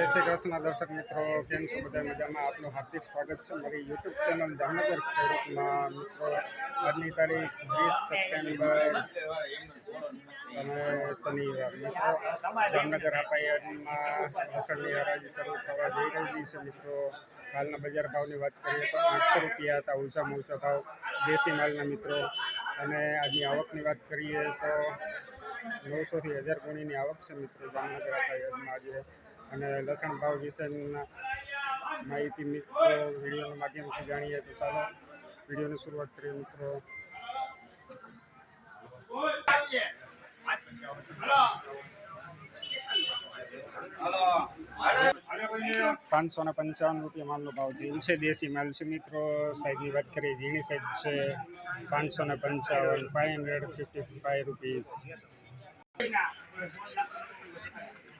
જય શ્રી કૃષ્ણ દર્શક મિત્રો, કેમ છો બધા મજામાં? આપનું હાર્દિક સ્વાગત છે મારી યુટ્યુબ ચેનલ જામનગર ખેડૂતમાં. મિત્રો, આજની તારીખ વીસ સપ્ટેમ્બર અને શનિવાર. મિત્રો, જામનગર હાપાયામાં લસણની હરાજી શરૂ થવા જઈ રહી છે. મિત્રો, હાલના બજાર ભાવની વાત કરીએ તો આઠસો રૂપિયા હતા, ઊંચામાં ઊંચા ભાવ દેશી માલના મિત્રો. અને આજની આવકની વાત કરીએ તો નવસોથી હજાર ગુણીની આવક છે મિત્રો, જામનગર હાપાયામાં આજે. અને લસણ ભાવ વિશેના માહિતી મિત્રો વિડીયોના માધ્યમથી જાણીએ તો ચાલો વિડીયોની શરૂઆત કરીએ મિત્રો. પાંચસો ને પંચાવન રૂપિયા માલનો ભાવ થયેલ છે દેશી માલ છે મિત્રો. સાઈઝની વાત કરીએ, ઝીણી સાઈઝ છે. પાંચસો ને પંચાવન ફાઈવ હંડ્રેડ ફિફ્ટી ફાઈવ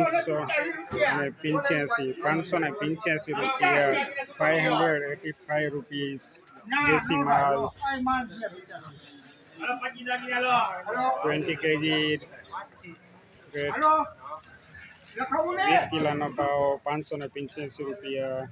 પાંચસો અને પંચ્યાસી, પાંચસો ને પંચ્યાસી રૂપિયા five hundred eighty five rupees દેશી માલ. ટ્વેન્ટી કેજી વીસ કિલોનો ભાવ, પાંચસો ને પંચ્યાસી રૂપિયા.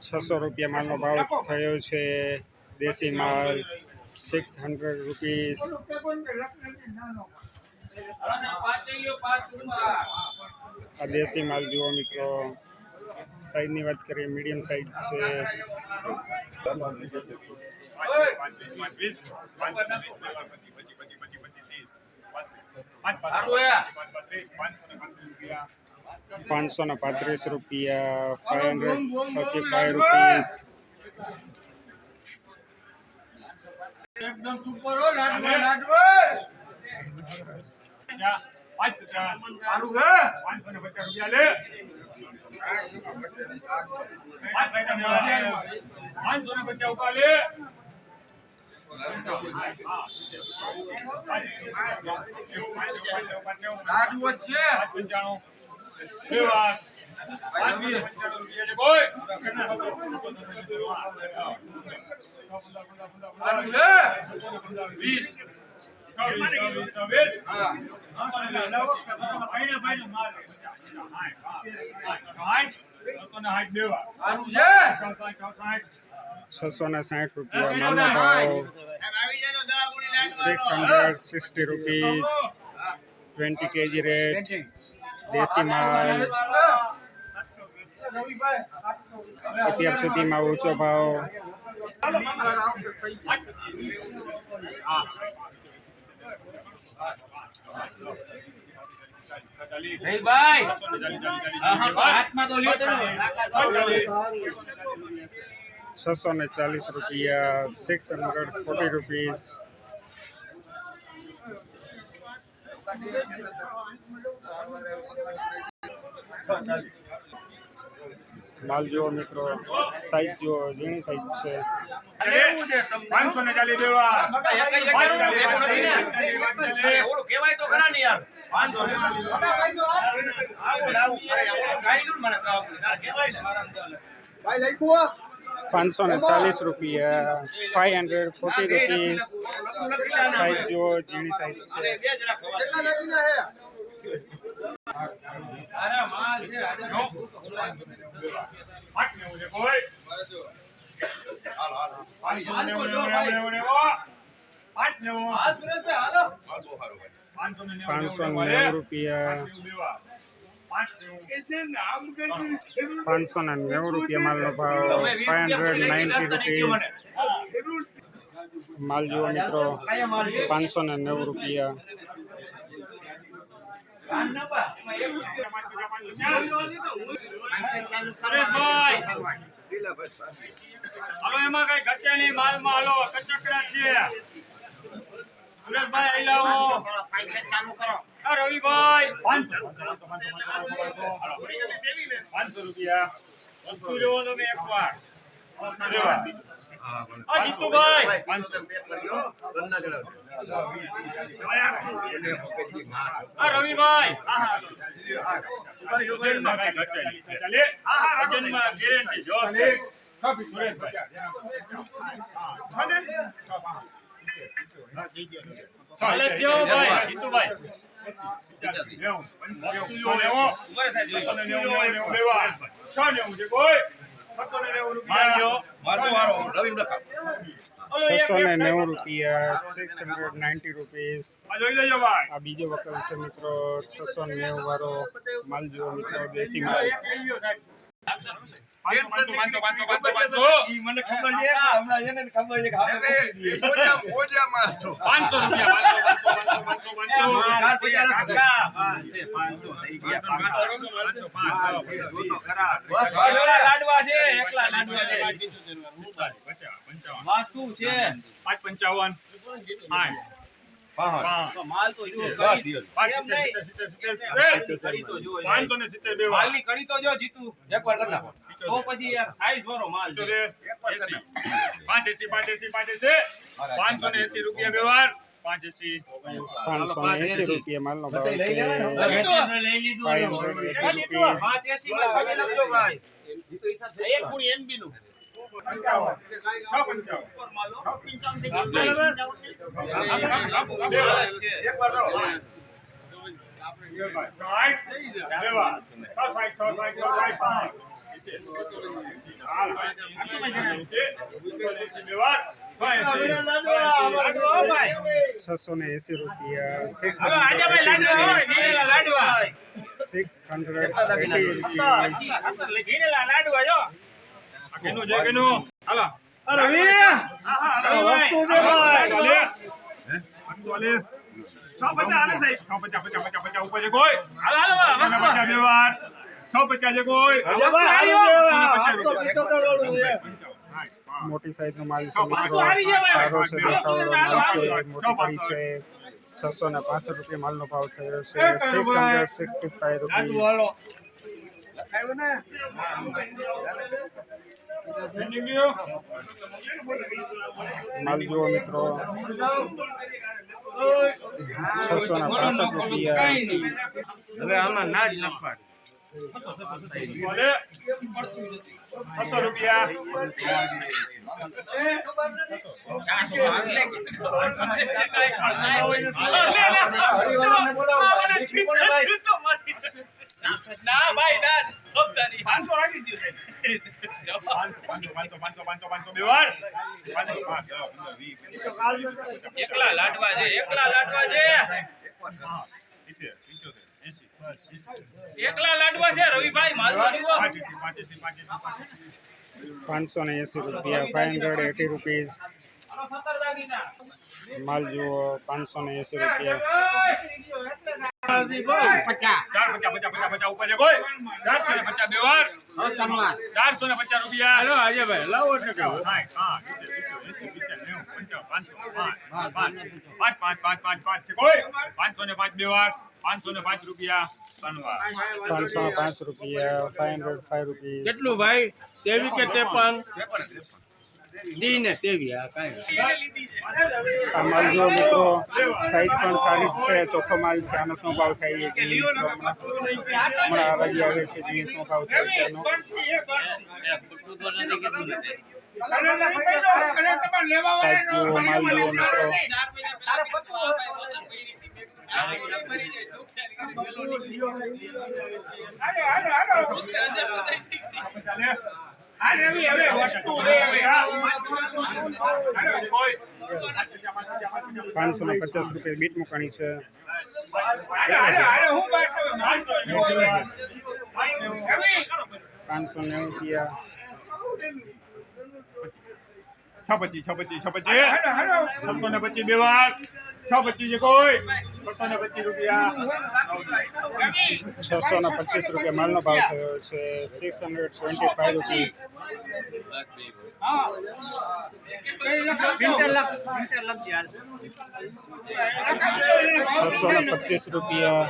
છસો રૂપિયા માલનો ભાવ થયો છે. દેશી માલ સિક્સ હંડ્રેડ રૂપીસ આ દેશી માલ જુઓ મિત્રો. સાઈઝની વાત કરીએ, મીડિયમ સાઈઝ છે. પાંચસો ને પાંત્રીસ રૂપિયા five hundred thirty five rupees એકદમ સુપર હો, લાડવા લાડવા. સારું હે? લાડવો જ છે. સારું હે? વીસ સારું છે છસો ને સાઠ રૂપિયા માલનો ભાવ. Six hundred sixty rupees twenty KG rate દેશી માલ અત્યાર સુધીમાં ઊંચો ભાવ. છસો ને ચાલીસ રૂપિયા સિક્સ હંડ્રેડ ફોર્ટી રૂપીસ માલ જુઓ મિત્રો સાઈઝ જુઓ ઝીણી સાઈઝ છે. છે પાંચસો ને ચાલી દેવા. ઓલું કહેવાય તો ખરા ને યાર. વાંધો નહીં આવું ને આવું કરે ઓલું ખાઈ લ્યું ને મને તો કહેવાય ને. પાંચસો ને નેવું રૂપિયા. ફાઈવ હંડ્રેડ નાઇન્ટી રૂપીસ માલ જુઓ મિત્રો પાંચસો ને નેવું દે જરા ખવા અરે માલ છે. આજે પાંચ ને ઉડે કોઈ પાંચસો ને ઉડે ઉડે ઉડે ઉડે પાંચ નેવું હા સુરેશભાઈ હાલો પાંચસો. લાવો રવિભાઈ લેવો લેવા. guarantee જો. ચાલે જેવો ભાઈ, જીતુભાઈ. લેવો. લેવા. વાર. પાંચ એંસી. પાંચસો ને એંસી રૂપિયા માલનો ભાવ છે લઈ લીધું મિત્રો છસો રૂપીઝ પાંચ એસી મિત્રો ખાલી લખજો ભાઈ પંચાવન પૂરી માલ તો પંચાવન. છ તો જો વાર. એકવાર કરો. બે વાર. પછી યાર સાઈઝ વાળો માલ છે. છ સાઠ, પાંચ. એસી પાંચ એસી. પાંચસો ને એંસી રૂપિયા વ્યવહાર. એસી. રૂપીઝ કેનું છે. કેનું? હાલો. રવિ વસ્તુ છે. ભાઈ. ને એસી રૂપિયા પચાસ આલે સાહેબ. છ પચાસ, પચાસ, પચાસ, પચાસ ઉપર છે કોઈ? હાલો હાલો બે વાર. છ પચાસ છે. કોઈ? મોટી સાઈઝનો માલ છે. મિત્રો સારો છે દેખાવડો માલ છે મોટી પડી છે. છસો ને પાસઠ રૂપિયા માલનો ભાવ થયો છે. Six hundred sixty five Thank માલ જુઓ મિત્રો. છસો ને પાસઠ રૂપિયા. હવે આમાં ના જ લખવા બસો રૂપિયા. ના ભાઈ ના જવાબદારી પાંચસો રાખી દીધું પાંચસો પાંચસો પાંચસો પાંચસો પાંચસો પાંચસો બે વાર પાંચસો પાંચ દસ, પંદર, વીસ, પચીસ, એકલા લાડવા છે એકલા લાડવા છે એકલા લાડવા છે રવિભાઈ માલ તો જુઓ. પાંચેસી, ને એસી રૂપિયા ફાઈવ હંડ્રેડ એટી રૂપીઝ માલ જુઓ પાંચસો ને એંસી રૂપિયા પચાસ પચાસ પચાસ પચાસ ઉપર છે ચારસો ને પચાસ રૂપિયા હેલો અજયભાઈ લાવો પાંચ, પાંચ, પાંચ, પાંચ, પાંચ, પાંચ, પાંચ પાંચસો ને પાંચ બે વાર પાંચસો ને પાંચ રૂપિયા પાંચસો પાંચ રૂપિયા ફાઈવ હંડ્રેડ ફાઈવ રૂપીઝ કેટલું ભાઈ? તેવી કે ત્રેપન? દી ને તેવી આ કાંઈ આ માલ જુઓ મિત્રો સાઈઝ પણ સારી જ છે ચોખ્ખો માલ છે આનો શું ભાવ થાય હમણાં આ હરાજી આવે છે શું ભાવ થાય છે એનો સાઈઝ જુઓ માલ જુઓ મિત્રો. કોઈ પાંચસો ને પચાસ રૂપિયા બીટ મુકાણી છે. પાંચસો નેવું રૂપિયા છ પચી છ પચી છ પચી. છસો ને પચીસ બે વાર. છ પચીસ કોઈ છસો ને પચીસ રૂપિયા. છસો ને પચીસ રૂપિયા માલનો ભાવ થયો છે. Six hundred twenty five rupees છસો ને પચીસ રૂપિયા.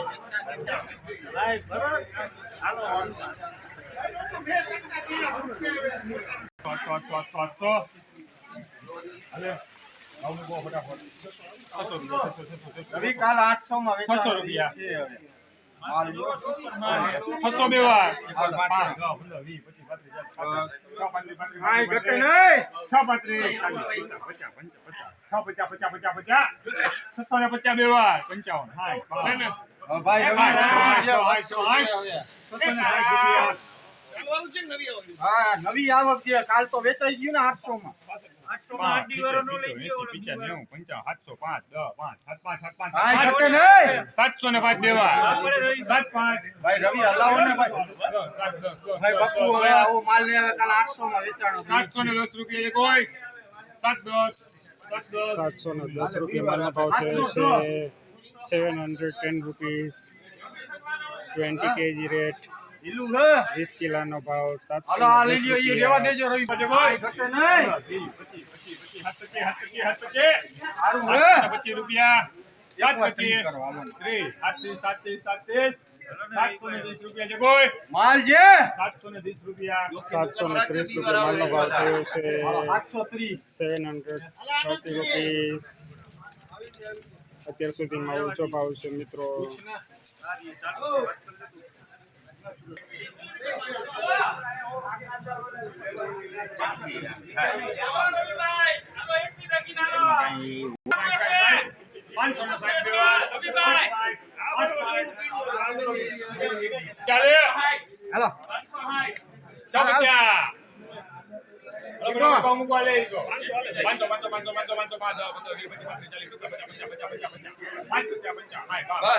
ફટાફટ. રવિ કાલ આઠસો માં છસો રૂપિયા. છસો બે વાર. ઘટે નહીં છ પાંત્રીસ. છ પચાસ, પચાસ, પચાસ, પચાસ. છસો ને પચાસ બે વાર. પંચાવન. હા નવી આવક છે. કાલ તો વેચાઈ ગયું ને આઠસો માં સાતસો, પાંચ, દસ, પાંચ, સાત, પાંચ, સાત, પાંચ, આય પાંચ. ને પાંચ સાત પાંચ. ભાઈ રવિ હલાવો ને ભાઈ. દસ, હવે આવો માલ ને હવે કાલ આઠસો માં વેચાણો સાતસો ને દસ રૂપિયા કોઈ સાત દસ. સાત દસ. સાતસો ને દસ રૂપિયા માલનો ભાવ થયો છે. Seven hundred ten rupees. Twenty KG rate. વીસ ભાવ સાતસો હાલો આ ને નહીં. વીસ, પચીસ, રૂપિયા. સાતસો ને ત્રીસ રૂપિયા સાતસો સાતસો માલનો ભાવ થયો છે. આઠસો ત્રીસ. સેવન હંડ્રેડ થર્ટી અત્યાર સુધીમાં ઊંચો ભાવ છે મિત્રો. પાંચસો ને સાઠ બે વાર. ચાલે હાલો ચાલ બચ્ચા. હલો, બધો ભાવ મૂકવા લઈ ગયો. પાંચસો, પાંચસો, પાંચસો, પાંચસો, પાંચસો, પાંચસો, પંદર, વીસ, પચીસ, પાંત્રીસ, ચાલીસ, પચાસ,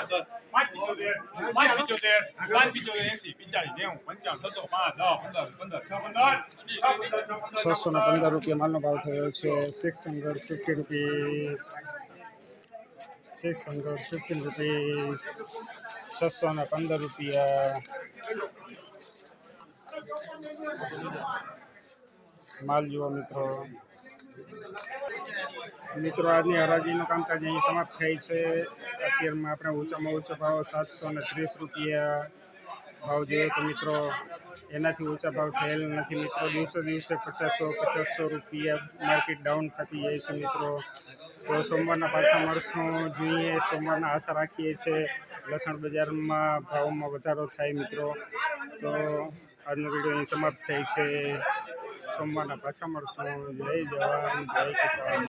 પચાસ, છસો ને પંદર રૂપિયા માલનો ભાવ થયો છે. Six hundred fifty rupees six hundred fifteen rupees છસો ને પંદર રૂપિયા. માલ જુઓ મિત્રો. મિત્રો, આજની હરાજીનું કામકાજ અહીં સમાપ્ત થાય છે. અત્યારમાં આપણે ઊંચામાં ઊંચો ભાવ સાતસો ને ત્રીસ રૂપિયા ભાવ જોઈએ તો મિત્રો, એનાથી ઊંચા ભાવ થયેલ નથી મિત્રો. દિવસે દિવસે પચાસો પચાસસો રૂપિયા માર્કેટ ડાઉન થતી જાય છે મિત્રો. તો સોમવારના પાછા મળશું. જોઈએ સોમવારના આશા રાખીએ છીએ લસણ બજારમાં ભાવમાં વધારો થાય મિત્રો. તો આજનો વીડિયો અહીં સમાપ્ત થાય છે. સોમવારના પાછા મળશું. જય જવાન, જય કિસાન.